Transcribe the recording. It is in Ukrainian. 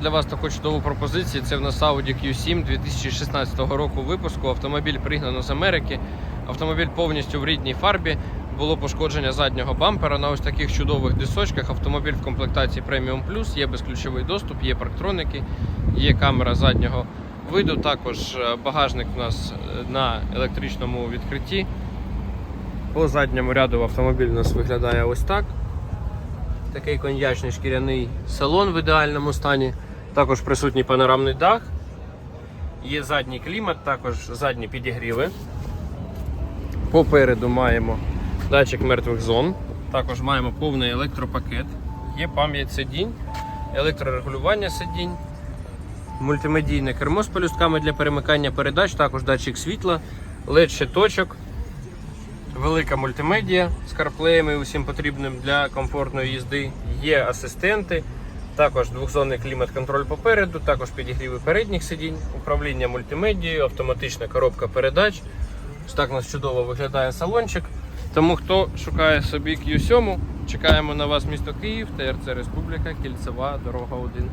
Для вас таку чудову пропозицію. Це в нас Audi Q7 2016 року випуску. Автомобіль пригнано з Америки. Автомобіль повністю в рідній фарбі. Було пошкодження заднього бампера на ось таких чудових дисочках. Автомобіль в комплектації Premium Plus, є безключовий доступ, є парктроники, є камера заднього виду. Також е, багажник у нас е, на електричному відкритті. По задньому ряду автомобіль у нас виглядає ось так. Такий коньячний шкіряний салон в ідеальному стані. Також присутній панорамний дах. Є задній клімат, також задні підігріви. Попереду маємо датчик мертвих зон. Також маємо повний електропакет. Є пам'ять сидінь, електрорегулювання сидінь, мультимедійне кермо з пелюстками для перемикання передач, також датчик світла, LED щиточок, велика мультимедіа з карплеями і усім потрібним для комфортної їзди. Є асистенти, також двохзонний клімат-контроль попереду, також підігріви передніх сидінь, управління мультимедією, автоматична коробка передач. Ось так у нас чудово виглядає салончик. Тому хто шукає собі Q7, чекаємо на вас місто Київ, ТРЦ Республіка, Кільцева, дорога 1.